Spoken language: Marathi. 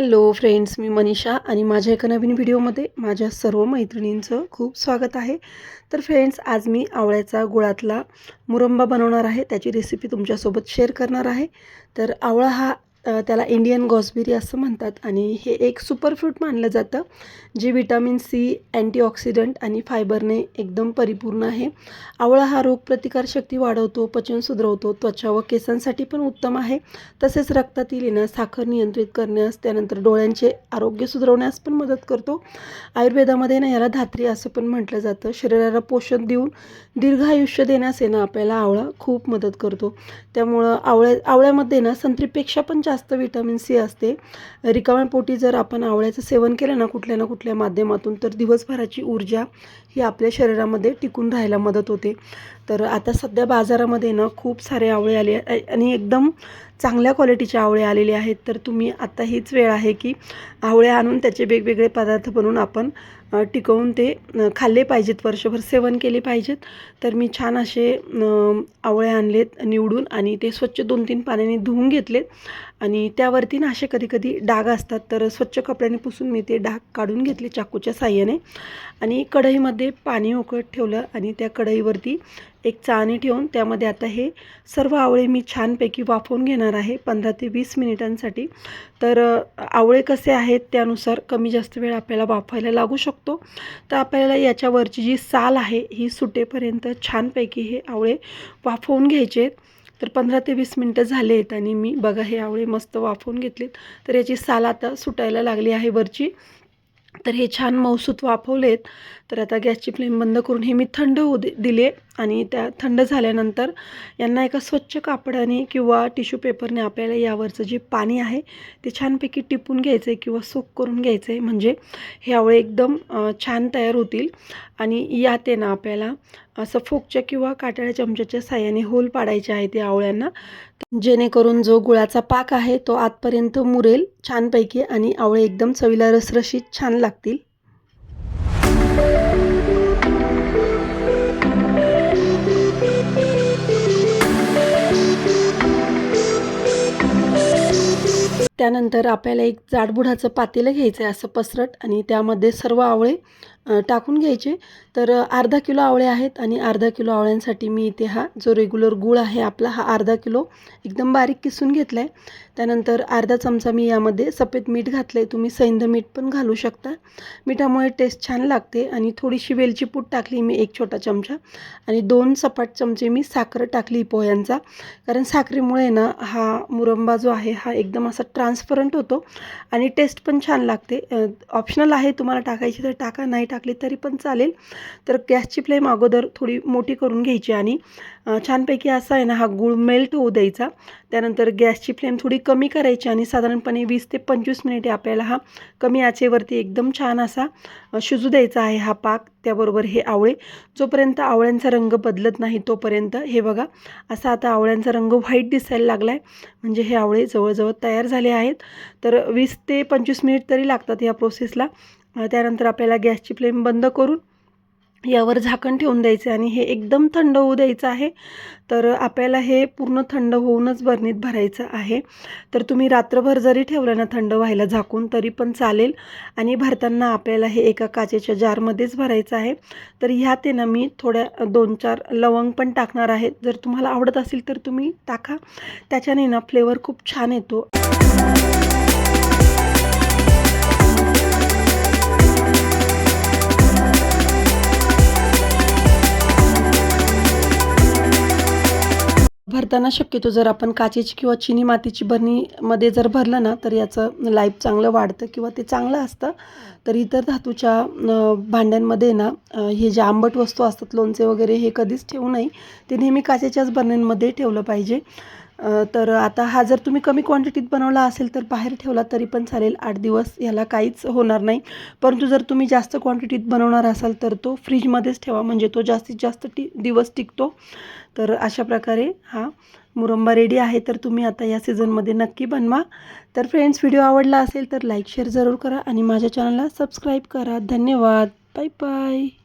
हॅलो फ्रेंड्स मी मनीषा आणि माझ्या एका नवीन व्हिडिओमध्ये माझ्या सर्व मैत्रिणींचं खूप स्वागत आहे. तर फ्रेंड्स आज मी आवळ्याचा गुळातला मुरंबा बनवणार आहे. त्याची रेसिपी तुमच्यासोबत शेअर करणार आहे. तर आवळा हा त्याला इंडियन गॉसबेरी असं म्हणतात आणि हे एक सुपरफ्रूट मानलं जातं जे विटॅमिन सी अँटीऑक्सिडंट आणि फायबरने एकदम परिपूर्ण आहे. आवळा हा रोगप्रतिकारशक्ती वाढवतो पचन सुधारवतो त्वचा व केसांसाठी पण उत्तम आहे. तसेच रक्तातील येणं साखर नियंत्रित करण्यास त्यानंतर डोळ्यांचे आरोग्य सुधारवण्यास पण मदत करतो. आयुर्वेदामध्ये ना याला धात्री असं पण म्हटलं जातं. शरीराला पोषण देऊन दीर्घ आयुष्य देण्यास आहे ना आपल्याला आवळा खूप मदत करतो. त्यामुळं आवळ्या आवळ्यामध्ये ना संत्रीपेक्षा पण जास्त विटॅमिन सी असते. रिकाम्या पोटी जर आपण आवळ्याचं सेवन केलं ना कुठल्या ना कुठल्या माध्यमातून तर दिवसभराची ऊर्जा ही आपल्या शरीरामध्ये टिकून राहायला मदत होते. तर आता सध्या बाजारामध्ये ना खूप सारे आवळे आले आणि एकदम चांगल्या क्वालिटीच्या आवळे आलेले आहेत तर तुम्ही आता हीच वेळ आहे की आवळे आणून त्याचे वेगवेगळे पदार्थ बनवून आपण टिकवून ते खाल्ले पाहिजेत वर्षभर सेवन केले पाहिजेत. तर मी छान असे आवळे आणलेत निवडून आणि ते स्वच्छ दोन तीन पाण्याने धुवून घेतलेत. आणि त्यावरती ना असे कधी कधी डाग असतात तर स्वच्छ कपड्याने पुसून मी ते डाग काढून घेतले चाकूच्या साह्याने. आणि कढईमध्ये पाणी उकळत ठेवलं आणि त्या कढईवरती एक चाळणी ठेवून त्यामध्ये आता हे सर्व आवळे मी छानपैकी वाफवून घेणार आहे पंधरा ते वीस मिनिटांसाठी. तर आवळे कसे आहेत त्यानुसार कमी जास्त वेळ आपल्याला वाफायला लागू शकतो. तर आपल्याला याच्यावरची जी साल आहे ही सुटेपर्यंत छानपैकी हे आवळे वाफवून घ्यायचे. आहेत तर पंधरा ते वीस मिनटं झाले आहेत आणि मी बघा हे आवळे मस्त वाफवून घेतलेत. तर याची साल आता सुटायला लागली आहे वरची. तर हे छान मऊसूत वाफवलेत. तर आता गॅसची फ्लेम बंद करून हे मी थंड होऊ दे दिले आणि त्या थंड झाल्यानंतर यांना एका स्वच्छ कापडाने किंवा टिश्यू पेपरने आपल्याला यावरचं जे पाणी आहे ते छानपैकी टिपून घ्यायचं आहे किंवा सोक करून घ्यायचं आहे म्हणजे हे आवळे एकदम छान तयार होतील. आणि यात आहे ना आपल्याला असं फोकच्या किंवा काटाळ्या चमच्याच्या साह्याने होल पाडायचे आहे त्या आवळ्यांना. जेणेकरून जो गुळाचा पाक आहे तो आतपर्यंत मुरेल छानपैकी आणि आवळे एकदम चवीला रसरशीत छान लागतील. त्यानंतर आपल्याला एक जाडबुडाचं पातेलं घ्यायचं आहे असं पसरट आणि त्यामध्ये सर्व आवळे टाकून घ्यायचे. तर अर्धा किलो आवळे आहेत आणि अर्धा किलो आवळ्यांसाठी मी इथे हा जो रेग्युलर गूळ आहे आपला हा अर्धा किलो एकदम बारीक किसून घेतला आहे त्यानंतर अर्धा चमचा मी यामध्ये सफेद मीठ घातलं आहे तुम्ही सैंध मीठ पण घालू शकता. मिठामुळे टेस्ट छान लागते आणि थोडीशी वेलची पूड टाकली मी एक छोटा चमचा आणि दोन सपाट चमचे मी साखर टाकली पोह्यांचा. कारण साखरेमुळे ना हा मुरंबा जो आहे हा एकदम असा ट्रान्सपरंट होतो आणि टेस्ट पण छान लागते. ऑप्शनल आहे तुम्हाला टाकायची तर टाका नाही टाका टाकली तरी पण चालेल. तर गॅसची फ्लेम अगोदर थोडी मोठी करून घ्यायची आणि छानपैकी असा आहे ना हा गूळ मेल्ट होऊ द्यायचा. त्यानंतर गॅसची फ्लेम थोडी कमी करायची आणि साधारणपणे वीस ते पंचवीस मिनिटे आपल्याला हा कमी आचेवरती एकदम छान असा शिजू द्यायचा आहे हा पाक. त्याबरोबर हे आवळे. जोपर्यंत आवळ्यांचा रंग बदलत नाही तोपर्यंत हे बघा असा आता आवळ्यांचा रंग व्हाईट दिसायला लागला आहे म्हणजे हे आवळे जवळजवळ तयार झाले आहेत. तर वीस ते पंचवीस मिनिट तरी लागतात या प्रोसेसला त्यानंतर आपल्याला गॅसची फ्लेम बंद करून यावर झाकण ठेवून द्यायचं आणि हे एकदम थंड होऊ द्यायचं आहे. तर आपल्याला हे पूर्ण थंड होऊनच बरणीत भरायचं आहे. तर तुम्ही रात्रभर जरी ठेवलं ना थंड व्हायला झाकून तरी पण चालेल. आणि भरताना आपल्याला हे एका काचेच्या जारमध्येच भरायचं आहे. तर ह्यात आहे ना मी थोड्या दोन चार लवंग पण टाकणार आहेत जर तुम्हाला आवडत असेल तर तुम्ही टाका. त्याच्याने ना फ्लेवर खूप छान येतो. भरताना शक्यतो जर आपण काचेची किंवा चिनी मातीची बरणीमध्ये जर भरलं ना तर याचं लाईफ चांगलं वाढतं किंवा ते चांगलं असतं. तर इतर धातूच्या भांड्यांमध्ये ना हे जे आंबट वस्तू असतात लोणचे वगैरे हे कधीच ठेवू नये. ते नेहमी काचेच्याच बरणींमध्ये ठेवलं पाहिजे. तर आता हा जर तुम्ही कमी क्वांटिटीत बनवला असेल तर बाहेर ठेवला तरी पण चालेल. आठ दिवस ह्याला काहीच होणार नाही. परंतु जर तुम्ही जास्त क्वांटिटीत बनवणार असाल तर तो फ्रीजमध्येच ठेवा. म्हणजे तो जास्तीत जास्त टी दिवस टिकतो. तर अशा प्रकारे हा मुरंबा रेडी आहे तर तुम्ही आता या सीझनमध्ये नक्की बनवा. तर फ्रेंड्स व्हिडिओ आवडला असेल तर लाईक शेअर जरूर करा आणि माझ्या चॅनलला सबस्क्राईब करा. धन्यवाद. Bye bye